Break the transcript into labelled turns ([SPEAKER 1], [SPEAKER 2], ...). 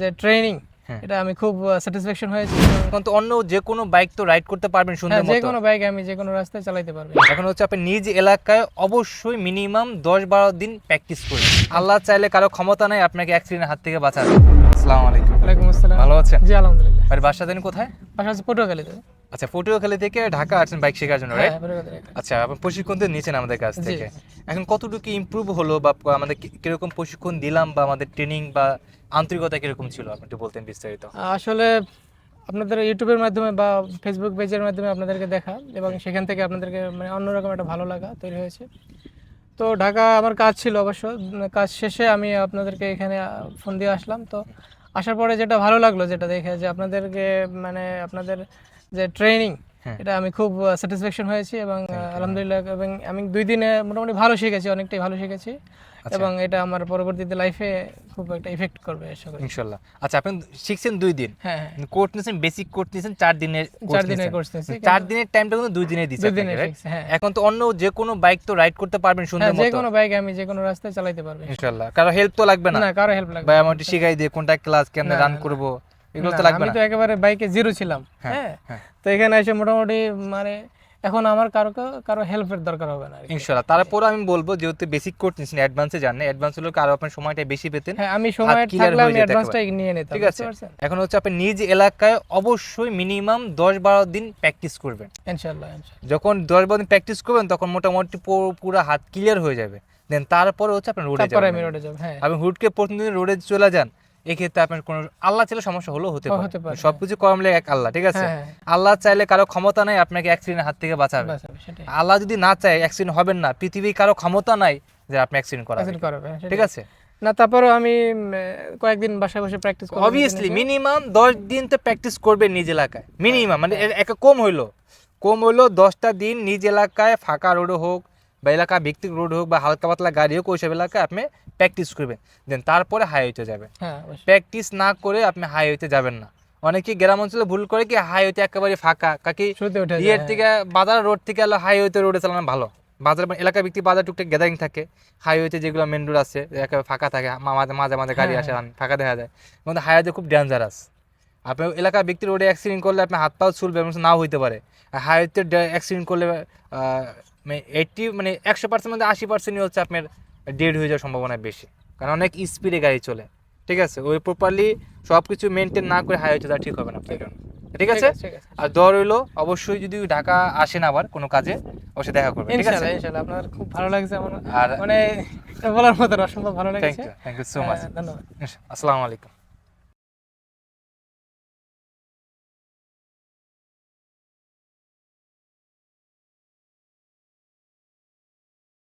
[SPEAKER 1] যে ট্রেনিং
[SPEAKER 2] হ্যাঁ।
[SPEAKER 1] এটা আমি খুব স্যাটিসফ্যাকশন হয়েছে।
[SPEAKER 2] এখন তো অন্য যে কোনো বাইক তো রাইড করতে পারবেন সুন্দর
[SPEAKER 1] মতো যে কোনো বাইক আমি যে কোনো রাস্তায় চালাতে পারব।
[SPEAKER 2] এখন হচ্ছে আপনি নিজ এলাকায় অবশ্যই মিনিমাম দশ বারো দিন প্র্যাকটিস করুন। আল্লাহ চাইলে কারও ক্ষমতা নাই আপনাকে অ্যাক্সিডেন্ট হাত থেকে বাঁচাবে। আসসালামু আলাইকুম।
[SPEAKER 1] ওয়ালাইকুম আসসালাম।
[SPEAKER 2] ভালো আছেন?
[SPEAKER 1] জি আলহামদুলিল্লাহ।
[SPEAKER 2] আর বাসা দেন কোথায়?
[SPEAKER 1] বাসা আছে পটুয়াখালীতে।
[SPEAKER 2] আচ্ছা পটুয়াখালী থেকে ঢাকা আসছেন বাইক শেখার জন্য
[SPEAKER 1] হ্যাঁ
[SPEAKER 2] রাইট আচ্ছা আপনি প্রশিক্ষণ তো নিয়েছেন আমাদের কাছ থেকে। এখন কতটুকু ইমপ্রুভ হলো বা আমাদের কীরকম প্রশিক্ষণ দিলাম বা আমাদের ট্রেনিং বা আন্তরিকতা কীরকম ছিল? আপনি একটু বলতেন বিস্তারিত।
[SPEAKER 1] আসলে আপনাদের ইউটিউবের মাধ্যমে বা ফেসবুক পেজের মাধ্যমে আপনাদেরকে দেখা এবং সেখান থেকে আপনাদেরকে মানে অন্যরকম একটা ভালো লাগা তৈরি হয়েছে। তো ঢাকা আমার কাজ ছিল অবশ্য কাজ শেষে আমি আপনাদেরকে এখানে ফোন দিয়ে আসলাম। তো আসার পরে যেটা ভালো লাগল যেটা দেখে যে আপনাদেরকে মানে আপনাদের যে ট্রেনিং
[SPEAKER 2] হ্যাঁ।
[SPEAKER 1] এটা আমি খুব স্যাটিসফ্যাকশন হয়েছি এবং আলহামদুলিল্লাহ এবং আমি দুই দিনে মোটামুটি ভালো শিখেছি অনেকটাই ভালো শিখেছি
[SPEAKER 2] আচ্ছা।
[SPEAKER 1] এবং এটা আমার পরবর্তীতে লাইফে খুব একটা ইফেক্ট করবে
[SPEAKER 2] ইনশাল্লাহ। আচ্ছা আপনি শিখছেন দুই দিন?
[SPEAKER 1] হ্যাঁ হ্যাঁ।
[SPEAKER 2] কোর্স নিয়েছেন বেসিক কোর্স নিয়েছেন চার দিনের
[SPEAKER 1] চার দিনের
[SPEAKER 2] নিয়েছেন।
[SPEAKER 1] কোর্স নিয়েছি
[SPEAKER 2] চার দিনের টাইমটা কিন্তু দুই দিনে দিচ্ছে
[SPEAKER 1] দুই দিনে হ্যাঁ।
[SPEAKER 2] এখন তো অন্য যে কোনো বাইক তো রাইড করতে পারবেন সুন্দর
[SPEAKER 1] হ্যাঁ যে কোনো বাইক আমি যে কোনো রাস্তায় চালাতে পারব।
[SPEAKER 2] ইনশাল্লাহ। কারও হেল্প তো লাগবে না?
[SPEAKER 1] না কারও হেল্প লাগবে
[SPEAKER 2] ভাই
[SPEAKER 1] না।
[SPEAKER 2] আমার শিখাই দিয়ে কোনটা ক্লাস কেমনে রান করব? এগুলো তো লাগবে
[SPEAKER 1] আমি তো একেবারে বাইকে জিরো ছিলাম
[SPEAKER 2] হ্যাঁ,
[SPEAKER 1] হ্যাঁ।
[SPEAKER 2] হ্যাঁ।
[SPEAKER 1] তো এখানে এসে মোটামুটি মানে এখন আমার কারও কারও হেল্পের দরকার হবে না।
[SPEAKER 2] ইনশাল্লাহ তারপরে আমি বলব যেহেতু বেসিক কোর্স নিয়েছেন অ্যাডভান্সে জানেন অ্যাডভান্স হলো আরও আপনার সময়টা বেশি পেতেন।
[SPEAKER 1] হ্যাঁ আমি সময় থাকলে আমি
[SPEAKER 2] যেত
[SPEAKER 1] অ্যাডভান্সটাই নিয়ে নিতাম
[SPEAKER 2] ঠিক আছে। এখন হচ্ছে আপনি নিজ এলাকায় অবশ্যই মিনিমাম দশ বারো দিন প্র্যাকটিস করবেন।
[SPEAKER 1] ইনশাআল্লাহ ইনশাআল্লাহ।
[SPEAKER 2] যখন দশ বারো দিন প্র্যাকটিস করবেন তখন মোটামুটি পুরো- হাত ক্লিয়ার হয়ে যাবে। দেন তারপরে হচ্ছে আপনি রোডে
[SPEAKER 1] তারপরে আমি
[SPEAKER 2] যাবেন
[SPEAKER 1] রোডে যাব হ্যাঁ।
[SPEAKER 2] আপনি হুটকে প্রতিদিন রোডে চলে যান এক্ষেত্রে আপনার কোনো আল্লাহ চাইলে সমস্যা হলেও হতে পারে। সবকিছু কমলে এক আল্লাহ ঠিক আছে?
[SPEAKER 1] হ্যাঁ, হ্যাঁ।
[SPEAKER 2] আল্লাহ চাইলে কারও ক্ষমতা নাই আপনাকে অ্যাক্সিডেন্টের হাত থেকে বাঁচাবে। আল্লাহ যদি না চায় অ্যাক্সিডেন্ট হবেন না পৃথিবীর কারও ক্ষমতা নাই যে আপনি অ্যাক্সিডেন্ট করাবেন।
[SPEAKER 1] করাবে, হ্যাঁ,
[SPEAKER 2] ঠিক আছে?
[SPEAKER 1] না তারপরেও আমি কয়েকদিন বাসায় বসে প্র্যাকটিস করব।
[SPEAKER 2] অবভিয়াসলি মিনিমাম দশ দিন তো প্র্যাকটিস করবেন নিজ এলাকায়। মিনিমাম মানে এর একটা কম হইল। কম হইল দশটা দিন নিজ এলাকায় ফাঁকা রোডে হোক বা এলাকা ভিত্তিক রোড হোক বা হালকা পাতলা গাড়ি হোক ওইসব এলাকায় আপনি প্র্যাকটিস করবেন। দেন তারপরে হাইওয়েতে যাবেন।
[SPEAKER 1] হ্যাঁ।
[SPEAKER 2] প্র্যাকটিস না করে আপনি হাইওয়েতে যাবেন না। অনেকে গ্রাম অঞ্চলে ভুল করে কি হাইওয়েতে একেবারে ফাঁকা কাকি ইয়ের
[SPEAKER 1] হ্যাঁ।
[SPEAKER 2] থেকে বাজার রোড থেকে আলো হাইওয়েতে রোডে চালানো ভালো। বাজার এলাকা ভিত্তিক বাজার টুকটাক গ্যাদারিং থাকে। হাইওয়েতে যেগুলো মেন রোড আছে একেবারে ফাঁকা থাকে মাঝে মাঝে মাঝে গাড়ি
[SPEAKER 1] হ্যাঁ,
[SPEAKER 2] আসে ফাঁকা দেখা যায়। কিন্তু হাইওয়েতে খুব ডেঞ্জারাস আপনি এলাকা ব্যক্তি রোডে অ্যাক্সিডেন্ট করলে আপনার হাত পাও চুলবে নাও হইতে পারে। হাইওয়েতে অ্যাক্সিডেন্ট করলে মানে এইটটি মানে একশো পার্সেন্ট মধ্যে আশি পার্সেন্টই হচ্ছে আপনার ডেড হয়ে যাওয়ার সম্ভাবনা বেশি। কারণ অনেক স্পিডে গাড়ি চলে। ঠিক আছে? ওই প্রপারলি সব কিছু মেনটেন না করে হাই হাইওয়েতে যাওয়া ঠিক হবে না আপনার জন্য। ঠিক আছে? আর দর হইল অবশ্যই যদি ঢাকা আসেন আবার কোনো কাজে অবশ্যই দেখা করবেন। ঠিক আছে?
[SPEAKER 1] ইনশাআল্লাহ আপনার খুব ভালো লাগছে আমার।
[SPEAKER 2] আর
[SPEAKER 1] মানে বলার মতো অসম্ভব ভালো লাগছে।
[SPEAKER 2] Thank you thank you so much
[SPEAKER 1] হ্যাঁ, ধন্যবাদ।
[SPEAKER 2] আসসালামু আলাইকুম।